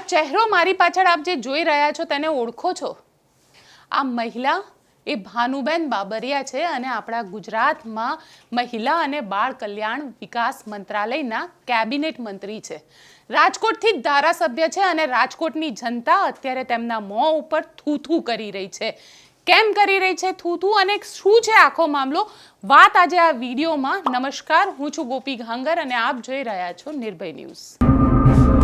આ ચહેરો મારી પાછળ આપ જે જોઈ રહ્યા છો તેને ઓળખો છો? આ મહિલા એ ભાનુબેન બાબરિયા છે અને આપણા ગુજરાતમાં મહિલા અને બાળ કલ્યાણ વિકાસ મંત્રાલયના કેબિનેટ મંત્રી છે. રાજકોટથી જ ધારાસભ્ય છે અને રાજકોટની જનતા અત્યારે તેમના મોં ઉપર થૂથું કરી રહી છે. કેમ કરી રહી છે થૂથું અને શું છે આખો મામલો? વાત આજે આ વિડીયોમાં. નમસ્કાર, હું છું ગોપી ઘાંગર અને આપ જોઈ રહ્યા છો નિર્ભય ન્યૂઝ.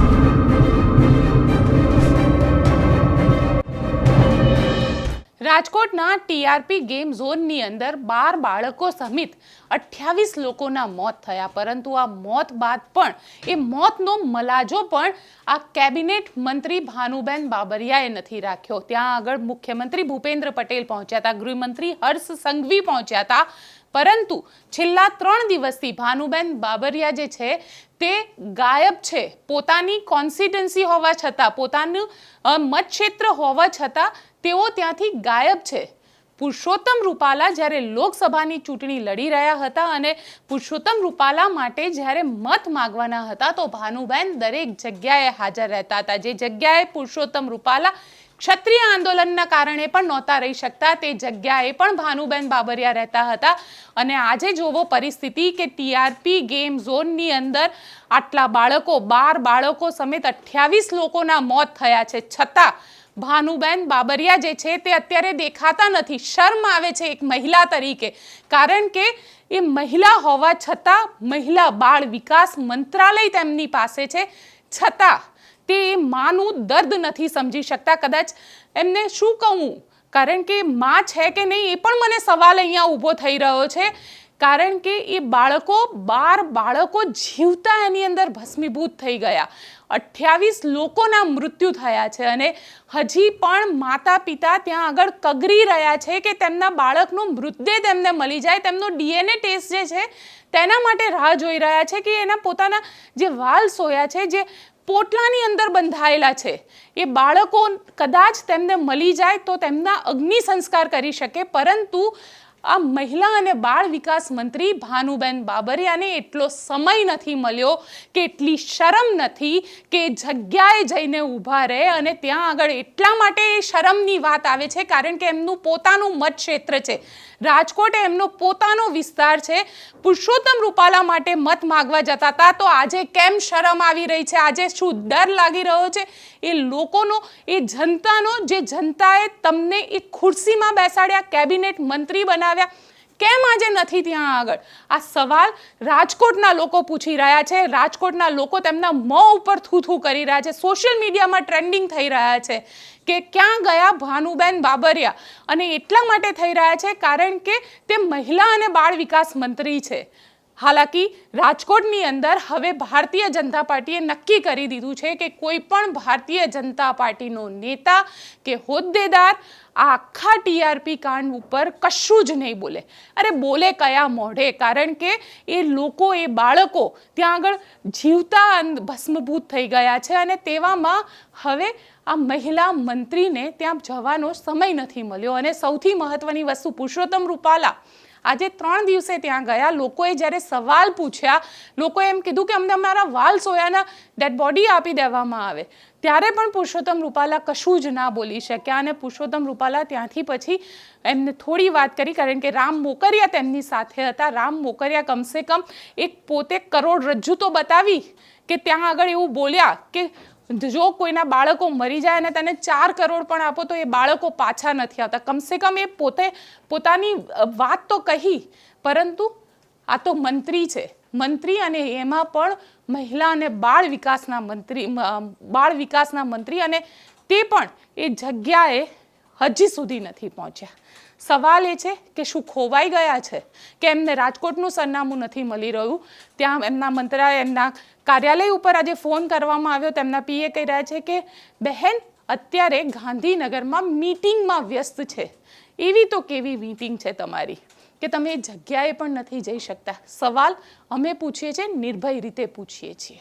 રાજકોટના ટીઆરપી ગેમ ઝોનની અંદર બાર બાળકો સહિત અઠ્યાવીસ લોકોના મોત થયા. પરંતુ આ મોત બાદ પણ, એ મોતનો મલાજો પણ આ કેબિનેટ મંત્રી ભાનુબેન બાબરિયાએ નથી રાખ્યો. ત્યાં આગળ મુખ્યમંત્રી ભૂપેન્દ્ર પટેલ પહોંચ્યા હતા, ગૃહમંત્રી હર્ષ સંઘવી પહોંચ્યા હતા. પરંતુ છેલ્લા ત્રણ દિવસથી ભાનુબેન બાબરિયા જે છે, તે ગાયબ છે. પોતાની કોન્સિડન્સી હોવા છતાં, પોતાનું મતક્ષેત્ર હોવા છતાં તેઓ ત્યાંથી ગાયબ છે. પુરુષોત્તમ રૂપાલા જ્યારે લોકસભાની ચૂંટણી લડી રહ્યા હતા અને પુરુષોત્તમ રૂપાલા માટે જ્યારે મત માગવાના હતા, તો ભાનુબેન દરેક જગ્યાએ હાજર રહેતા હતા. જે જગ્યાએ પુરુષોત્તમ રૂપાલા ક્ષત્રિય આંદોલનના કારણે પણ નહોતા રહી શકતા. તે જગ્યાએ પણ ભાનુબેન બાબરિયા રહેતા હતા. અને આજે જોવો પરિસ્થિતિ કે ટીઆરપી ગેમ ઝોનની અંદર આટલા બાળકો, બાર બાળકો સમેત અઠ્યાવીસ લોકોના મોત થયા છે. છતાં ભાનુબેન બાબરિયા જે છે તે અત્યારે દેખાતા નથી. શર્મ આવે છે એક મહિલા તરીકે. કારણ કે એ મહિલા હોવા છતાં મહિલા બાળ વિકાસ મંત્રાલય તેમની પાસે છે. છતાં તે માનું દર્દ નથી સમજી શકતા કદાચ એમને શું કહું? કારણ કે માં છે કે નહીં એ પણ મને સવાલ અહીંયા ઊભો થઈ રહ્યો છે. કારણ કે એ બાળકો, બાર બાળકો જીવતા એની અંદર ભસ્મીભૂત થઈ ગયા. અઠ્યાવીસ લોકોના મૃત્યુ થયા છે અને હજી પણ માતા પિતા ત્યાં આગળ કગરી રહ્યા છે કે તેમના બાળકનો મૃતદેહ તેમને મળી જાય. તેમનો ડીએનએ ટેસ્ટ જે છે તેના માટે રાહ જોઈ રહ્યા છે કે એના પોતાના જે વાલ સોયા છે, જે પોટલાની અંદર બંધાયેલા છે. એ બાળકો કદાચ તેમને મળી જાય તો તેમના અગ્નિ સંસ્કાર કરી શકે, પરંતુ આ મહિલા અને બાળ વિકાસ મંત્રી ભાનુબેન બાબરિયાને એટલો સમય નથી મળ્યો કે એટલી શરમ નથી કે જગ્યાએ જઈને ઊભા રહે અને ત્યાં આગળ એટલા માટે એ શરમની વાત આવે છે કારણ કે એમનું પોતાનું મતક્ષેત્ર છે. રાજકોટ એમનો પોતાનો વિસ્તાર છે. પુરુષોત્તમ રૂપાલા માટે મત માગવા જતા હતા. તો આજે કેમ શરમ આવી રહી છે? આજે શું ડર લાગી રહ્યો છે? એ લોકોનો, એ જનતાનો, જે જનતાએ તમને એ ખુરશીમાં બેસાડ્યા, કેબિનેટ મંત્રી બનાવ્યા કેમ આજે નથી ત્યાં આગળ? આ સવાલ રાજકોટના લોકો પૂછી રહ્યા છે. રાજકોટના લોકો તેમના મોં ઉપર થૂથું કરી રહ્યા છે. સોશિયલ મીડિયામાં ટ્રેન્ડિંગ થઈ રહ્યા છે કે ક્યાં ગયા ભાનુબેન બાબરિયા? અને એટલા માટે થઈ રહ્યા છે કારણ કે તે મહિલા અને બાળ વિકાસ મંત્રી છે. હાલાકી રાજકોટની અંદર હવે ભારતીય જનતા પાર્ટીએ નક્કી કરી દીધું છે કે કોઈ પણ ભારતીય જનતા પાર્ટીનો નેતા કે હોદ્દેદાર આખા ટીઆરપી કાંડ ઉપર કશું જ નહીં બોલે. અરે બોલે કયા મોઢે? કારણ કે એ લોકો, એ બાળકો ત્યાં આગળ જીવતા ભસ્મભૂત થઈ ગયા છે અને તેવામાં હવે આ મહિલા મંત્રીને ત્યાં જવાનો સમય નથી મળ્યો. અને સૌથી મહત્ત્વની વસ્તુ પુરુષોત્તમ રૂપાલા આજે ત્રણ દિવસે ત્યાં ગયા. લોકોએ જ્યારે સવાલ પૂછ્યા, લોકોએ એમ કીધું કે અમને અમારા વાલ સોયાના ડેડ બોડી આપી દેવામાં આવે. ત્યારે પણ પુરુષોત્તમ રૂપાલા કશું જ ના બોલી શક્યા અને પુરુષોત્તમ રૂપાલા ત્યાંથી પછી એમને થોડી વાત કરી કારણ કે રામ મોકરિયા તેમની સાથે હતા. રામ મોકરિયા કમસે કમ એક પોતે કરોડરજ્જુ તો બતાવી કે ત્યાં આગળ એવું બોલ્યા કે જો કોઈના બાળકો મરી જાય અને તેને ચાર કરોડ પણ આપો, તો એ બાળકો પાછા નથી આવતા. કમસે કમ એ પોતે પોતાની વાત તો કહી, પરંતુ આ તો મંત્રી છે. મંત્રી અને એમાં પણ મહિલા અને બાળ વિકાસના મંત્રી બાળ વિકાસના મંત્રી અને તે પણ એ જગ્યાએ હજી સુધી નથી પહોંચ્યા. સવાલ એ છે કે શું ખોવાઈ ગયા છે? કે એમને રાજકોટનું સરનામું નથી મળી રહ્યું? ત્યાં એમના મંત્રાલય એમના કાર્યાલય ઉપર આજે ફોન કરવામાં આવ્યો. તેમના પીએ કહી રહ્યા છે કે, બહેન, અત્યારે ગાંધીનગરમાં મીટિંગમાં વ્યસ્ત છે. એવી તો કેવી મીટિંગ છે તમારી? કે તમે એ જગ્યાએ પણ નથી જઈ શકતા. સવાલ અમે પૂછીએ છીએ, નિર્ભય રીતે પૂછીએ છીએ.